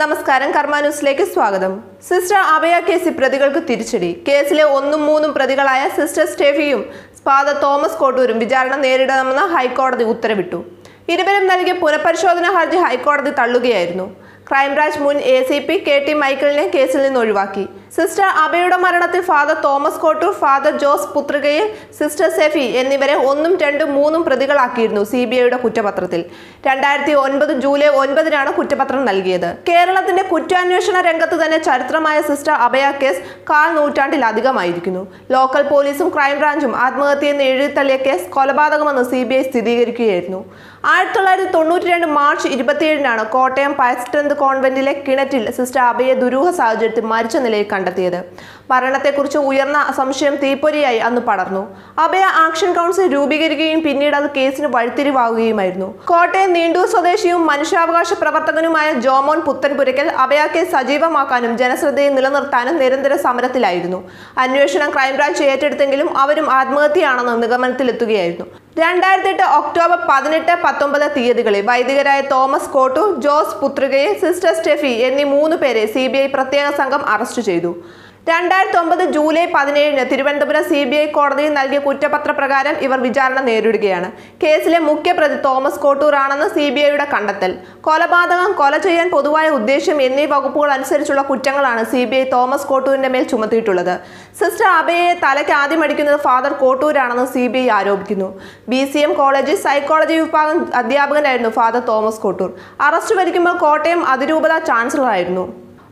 നമസ്കാരം കർമ്മ ന്യൂസിലേക്ക് സ്വാഗതം. സിസ്റ്റർ അഭയ കേസിൽ പ്രതികൾക്ക് തിരിച്ചടി. കേസിലെ ഒന്നും മൂന്നും പ്രതികളായ സിസ്റ്റർ സ്റ്റെഫിയും ഫാദർ തോമസ് കോട്ടൂരും വിചാരണ നേരിടണമെന്ന് ഹൈക്കോടതി ഉത്തരവിട്ടു. ഇരുവരും നൽകിയ പുനഃപരിശോധനാ ഹർജി ഹൈക്കോടതി തള്ളുകയായിരുന്നു. ക്രൈംബ്രാഞ്ച് മുൻ A C P K T മൈക്കിളിനെ കേസിൽ നിന്ന് ഒഴിവാക്കി. സിസ്റ്റർ അബയുടെ മരണത്തിൽ father Thomas Kottoor father Jose പുത്രികയെ sister Sephy എന്നിവരെ ഒന്നും രണ്ടും മൂന്നും പ്രതികളാക്കിയിരുന്നു സി ബി ഐയുടെ കുറ്റപത്രത്തിൽ. രണ്ടായിരത്തി ഒൻപത് ജൂലൈ ഒൻപതിനാണ് കുറ്റപത്രം നൽകിയത്. കേരളത്തിന്റെ കുറ്റാന്വേഷണ രംഗത്ത് തന്നെ ചരിത്രമായ സിസ്റ്റർ അഭയ കേസ് കാൽ നൂറ്റാണ്ടിലധികമായിരിക്കുന്നു. ലോക്കൽ പോലീസും ക്രൈംബ്രാഞ്ചും ആത്മഹത്യയെന്ന് എഴുതിത്തള്ളിയ കേസ് കൊലപാതകമെന്ന് സി ബി ഐ സ്ഥിരീകരിക്കുകയായിരുന്നു. ആയിരത്തി തൊള്ളായിരത്തി തൊണ്ണൂറ്റി രണ്ട് മാർച്ച് ഇരുപത്തിയേഴിനാണ് കോട്ടയം പയസ്റ്റന്ത് കോൺവെന്റിലെ കിണറ്റിൽ സിസ്റ്റർ അഭയെ ദുരൂഹ സാഹചര്യത്തിൽ മരിച്ച നിലയിൽ കണ്ടെത്തിയത്. മരണത്തെക്കുറിച്ച് ഉയർന്ന സംശയം തീപ്പൊരിയായി അന്ന് പടർന്നു. അഭയ ആക്ഷൻ കൗൺസിൽ രൂപീകരിക്കുകയും പിന്നീട് അത് കേസിന് വഴിത്തിരിവാകുകയുമായിരുന്നു. കോട്ടയം നീണ്ടൂർ സ്വദേശിയും മനുഷ്യാവകാശ പ്രവർത്തകനുമായ ജോമോൻ പുത്തൻപുരയ്ക്കൽ അഭയ കേസ് സജീവമാക്കാനും ജനശ്രദ്ധയെ നിലനിർത്താനും നിരന്തര സമരത്തിലായിരുന്നു. അന്വേഷണം ക്രൈംബ്രാഞ്ച് ഏറ്റെടുത്തെങ്കിലും അവരും ആത്മഹത്യയാണെന്ന് നിഗമനത്തിലെത്തുകയായിരുന്നു. രണ്ടായിരത്തി എട്ട് ഒക്ടോബർ പതിനെട്ട് പത്തൊമ്പത് തീയതികളിൽ വൈദികരായ തോമസ് കോട്ടു ജോസ് പുത്രികയെ സിസ്റ്റർ സ്റ്റെഫി എന്നീ മൂന്ന് പേരെ സി പ്രത്യേക സംഘം അറസ്റ്റ് ചെയ്തു. രണ്ടായിരത്തി ഒമ്പത് ജൂലൈ പതിനേഴിന് തിരുവനന്തപുരം സി ബി ഐ കോടതിയിൽ നൽകിയ കുറ്റപത്ര പ്രകാരം ഇവർ വിചാരണ നേരിടുകയാണ്. കേസിലെ മുഖ്യപ്രതി തോമസ് കോട്ടൂർ ആണെന്ന് സി ബി ഐയുടെ കണ്ടെത്തൽ. കൊലപാതകം കൊല ചെയ്യാൻ പൊതുവായ ഉദ്ദേശ്യം എന്നീ വകുപ്പുകൾ അനുസരിച്ചുള്ള കുറ്റങ്ങളാണ് സി ബി ഐ തോമസ് കോട്ടൂരിന്റെ മേൽ ചുമത്തിയിട്ടുള്ളത്. സിസ്റ്റർ അബയെ തലയ്ക്ക് ആദ്യം അടിക്കുന്നത് ഫാദർ കോട്ടൂരാണെന്ന് സി ബി ഐ ആരോപിക്കുന്നു. ബി സി എം കോളേജിൽ സൈക്കോളജി വിഭാഗം അധ്യാപകനായിരുന്നു ഫാദർ തോമസ് കോട്ടൂർ. അറസ്റ്റ് വരിക്കുമ്പോൾ കോട്ടയം അതിരൂപത ചാൻസലറായിരുന്നു.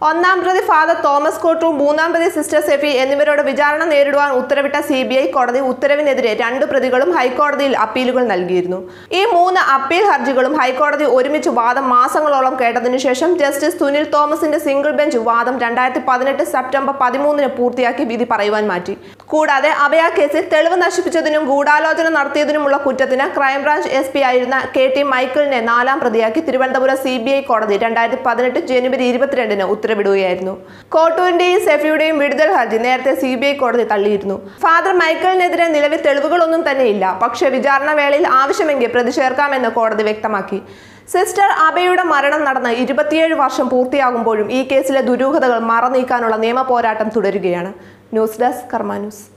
ഒന്നാം പ്രതി ഫാദർ തോമസ് കോട്ടും മൂന്നാം പ്രതി സിസ്റ്റർ സെഫി എന്നിവരോട് വിചാരണ നേരിടുവാൻ ഉത്തരവിട്ട സി ബി ഐ കോടതി ഉത്തരവിനെതിരെ രണ്ട് പ്രതികളും ഹൈക്കോടതിയിൽ അപ്പീലുകൾ നൽകിയിരുന്നു. ഈ മൂന്ന് അപ്പീൽ ഹർജികളും ഹൈക്കോടതി ഒരുമിച്ച് വാദം മാസങ്ങളോളം കേട്ടതിനു ശേഷം ജസ്റ്റിസ് സുനിൽ തോമസിന്റെ സിംഗിൾ ബെഞ്ച് വാദം രണ്ടായിരത്തി പതിനെട്ട് സെപ്റ്റംബർ പതിമൂന്നിന് പൂർത്തിയാക്കി വിധി പറയുവാൻ മാറ്റി. കൂടാതെ അഭയ കേസിൽ തെളിവ് നശിപ്പിച്ചതിനും ഗൂഢാലോചന നടത്തിയതിനുമുള്ള കുറ്റത്തിന് ക്രൈംബ്രാഞ്ച് എസ് പി ആയിരുന്ന കെ ടി മൈക്കിളിനെ നാലാം പ്രതിയാക്കി തിരുവനന്തപുരം സി ബി ഐ കോടതി രണ്ടായിരത്തി പതിനെട്ട് ജനുവരി ഇരുപത്തിരണ്ടിന് ഉത്തരവിടുകയായിരുന്നു. കോട്ടൂരിന്റെയും സെഫിയുടെയും വിടുതൽ ഹർജി നേരത്തെ സി കോടതി തള്ളിയിരുന്നു. ഫാദർ മൈക്കിളിനെതിരെ നിലവിൽ തെളിവുകളൊന്നും തന്നെയില്ല. പക്ഷേ വിചാരണ വേളയിൽ ആവശ്യമെങ്കിൽ പ്രതി ചേർക്കാമെന്ന് കോടതി വ്യക്തമാക്കി. സിസ്റ്റർ അബയുടെ മരണം നടന്ന് ഇരുപത്തിയേഴ് വർഷം പൂർത്തിയാകുമ്പോഴും ഈ കേസിലെ ദുരൂഹതകൾ മറനീക്കാനുള്ള നിയമ പോരാട്ടം തുടരുകയാണ്. News desk Karma news.